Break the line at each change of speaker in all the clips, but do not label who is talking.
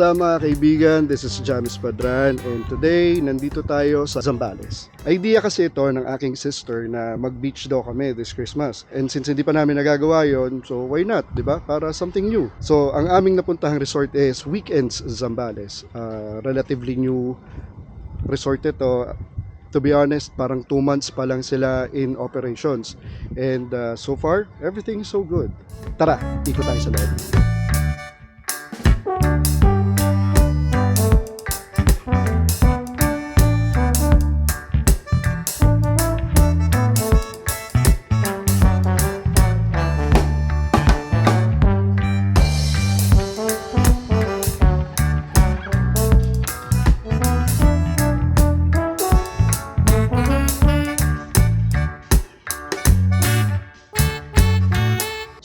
Kamusta mga kaibigan? This is James Padran and today nandito tayo sa Zambales. Idea kasi ito ng aking sister na mag-beach daw kami this Christmas. And since hindi pa namin nagagawa yon, so why not, di ba? Para something new. So ang aming napuntahang resort is Weekends Zambales. Uh, relatively new resort ito. To be honest, parang 2 months pa lang sila in operations. And uh, so far, everything is so good. Tara, ikot tayo sa loob.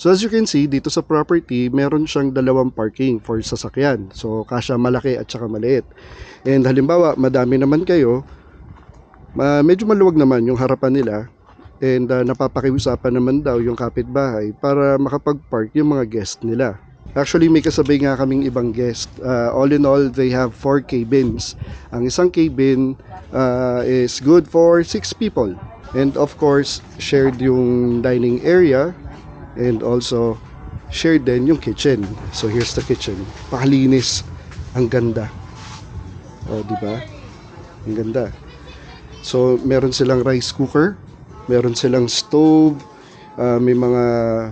So as you can see, dito sa property, meron siyang dalawang parking for sasakyan. So kasya malaki at saka maliit. And halimbawa, madami naman kayo, ma- medyo maluwag naman yung harapan nila. And uh, napapakiusapan naman daw yung kapitbahay para makapag-park yung mga guest nila. Actually, may kasabay nga kaming ibang guest. Uh, all in all, they have four cabins. Ang isang cabin uh, is good for six people. And of course, shared yung dining area and also shared din yung kitchen. So here's the kitchen. Pakalinis. Ang ganda. O, di ba? Ang ganda. So meron silang rice cooker, meron silang stove, uh, may mga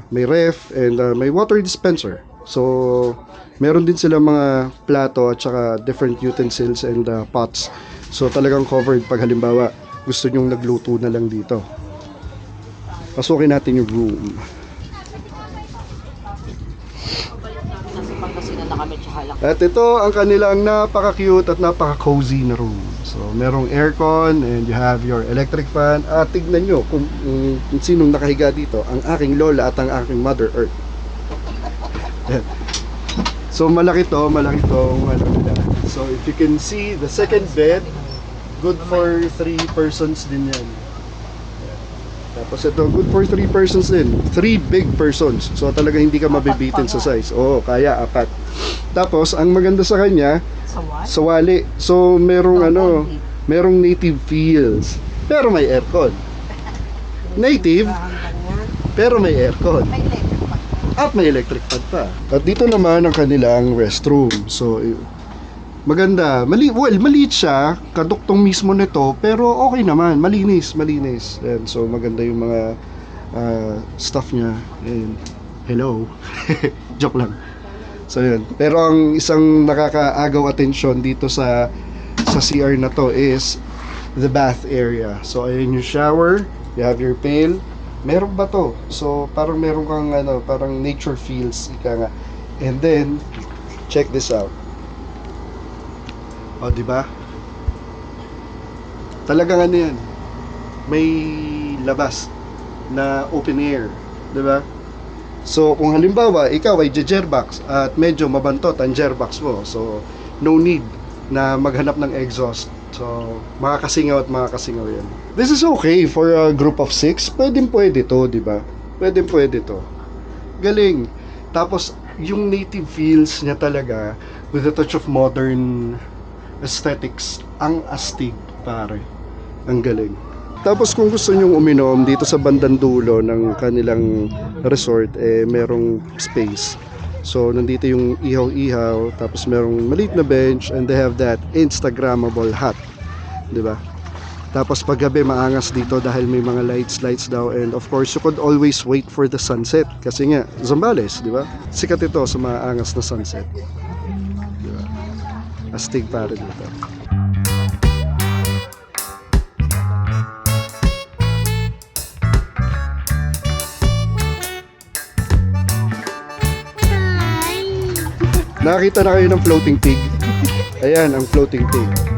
may ref and uh, may water dispenser. So meron din silang mga plato at saka different utensils and uh, pots. So talagang covered pag halimbawa gusto nyong nagluto na lang dito. Pasukin natin yung room.
Pangasinan na kami, tsaka lang.
At ito ang kanilang napaka-cute at napaka-cozy na room. So, merong aircon and you have your electric fan. At tignan nyo kung, kung, kung sinong nakahiga dito, ang aking lola at ang aking mother earth. So, malaki to, malaki to, ano nila. So, if you can see, the second bed, good for three persons din. Yan. Tapos ito, good for three persons din. Three big persons. So, talaga hindi ka mabibitin sa size. Oo, kaya apat. Tapos, ang maganda sa kanya,
Sa
sa wali. So, merong ano, merong native feels. Pero may aircon. Native, pero may aircon.
May electric.
At may electric pad pa. At dito naman ang kanilang restroom. So, maganda. Mali well, maliit siya. Kaduktong mismo nito. Pero okay naman. Malinis, malinis. And so, maganda yung mga ah, stuff niya. And, hello. Joke lang. So, yun. Pero ang isang nakakaagaw atensyon dito sa sa CR na to is the bath area. So, ayun yung shower. You have your pail. Meron ba to? So, parang meron kang ano, parang nature feels, ika nga. And then, check this out. O, di ba? Talagang ano yan. May labas na open air. Di ba? So, kung halimbawa, ikaw ay jejerbox at medyo mabantot ang jerbox mo. So, no need na maghanap ng exhaust. So, makakasingaw at makakasingaw yan. This is okay for a group of six. Pwedeng pwede to, di ba? Pwedeng pwede to. Galing. Tapos, yung native feels niya talaga with a touch of modern aesthetics. Ang astig, pare. Ang galing. Tapos kung gusto nyong uminom dito sa bandang dulo ng kanilang resort, eh merong space. So nandito yung ihaw-ihaw, tapos merong maliit na bench and they have that Instagrammable hut. ba? Tapos paggabi maangas dito dahil may mga lights lights daw and of course you could always wait for the sunset kasi nga Zambales, 'di ba? Sikat ito sa maangas na sunset. Astig pare dito. Nakakita na kayo ng floating pig? Ayan, ang floating pig.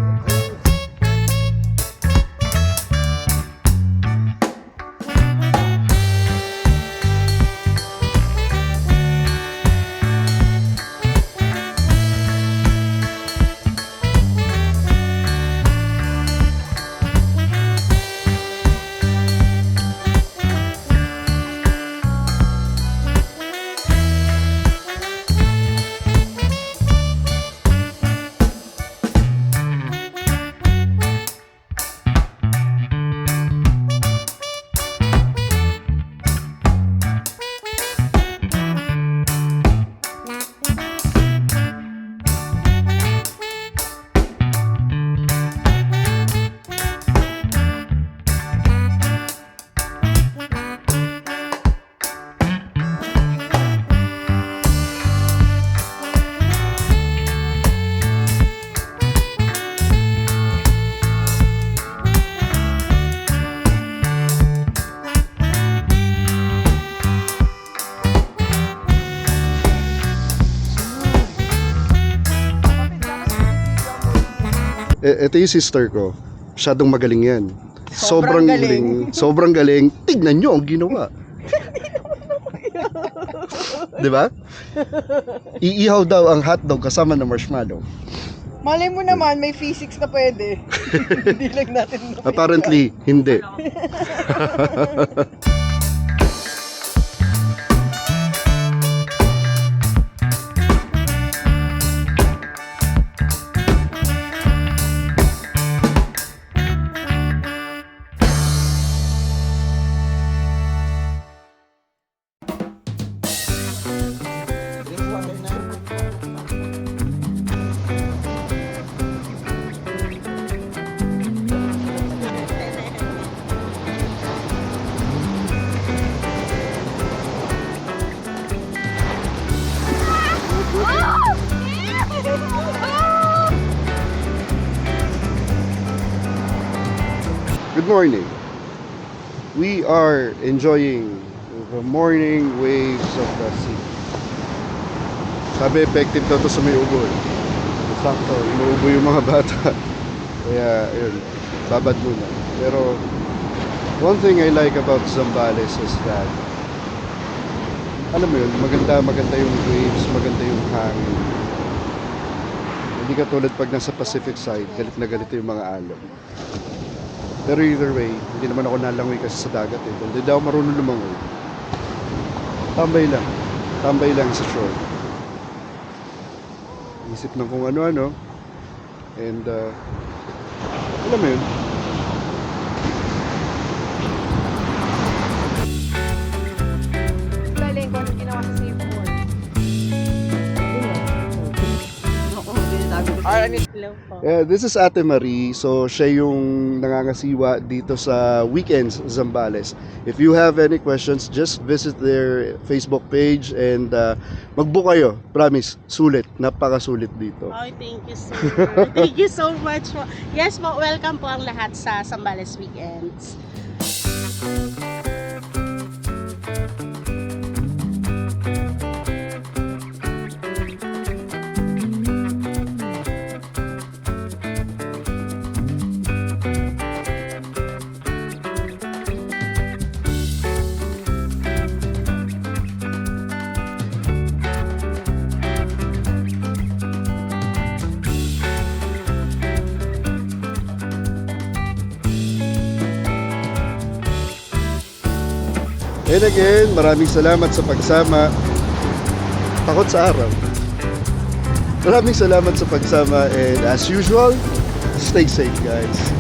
E, ito yung sister ko. Masyadong magaling yan.
Sobrang galing.
Sobrang galing. Tignan nyo ang ginawa. Di ba? Iihaw daw ang hotdog kasama ng marshmallow.
Malay mo naman, may physics na pwede. Hindi lang natin na
Apparently, hindi. Good morning. We are enjoying the morning waves of the sea. Sabi effective daw to sa may ubo. eh. Sakto, inuubo yung mga bata. Kaya, yun, babad muna. Pero, one thing I like about Zambales is that, alam mo yun, maganda, maganda yung waves, maganda yung hangin. Hindi ka tulad pag nasa Pacific side, galit na galit yung mga alon. Pero either way, hindi naman ako nalangoy kasi sa dagat eh. Hindi daw marunong lumangoy. Tambay lang. Tambay lang sa shore. Isip ng kung ano-ano. And, uh, alam mo yun,
po.
Yeah, this is Ate Marie. So, siya yung nangangasiwa dito sa Weekends Zambales. If you have any questions, just visit their Facebook page and uh, mag-book kayo. Promise, sulit. Napakasulit dito.
Oh, thank you, sir. thank you so much po. Yes po, welcome po ang lahat sa Sambales Weekends.
And again, maraming salamat sa pagsama. Takot sa araw. Maraming salamat sa pagsama and as usual, stay safe guys.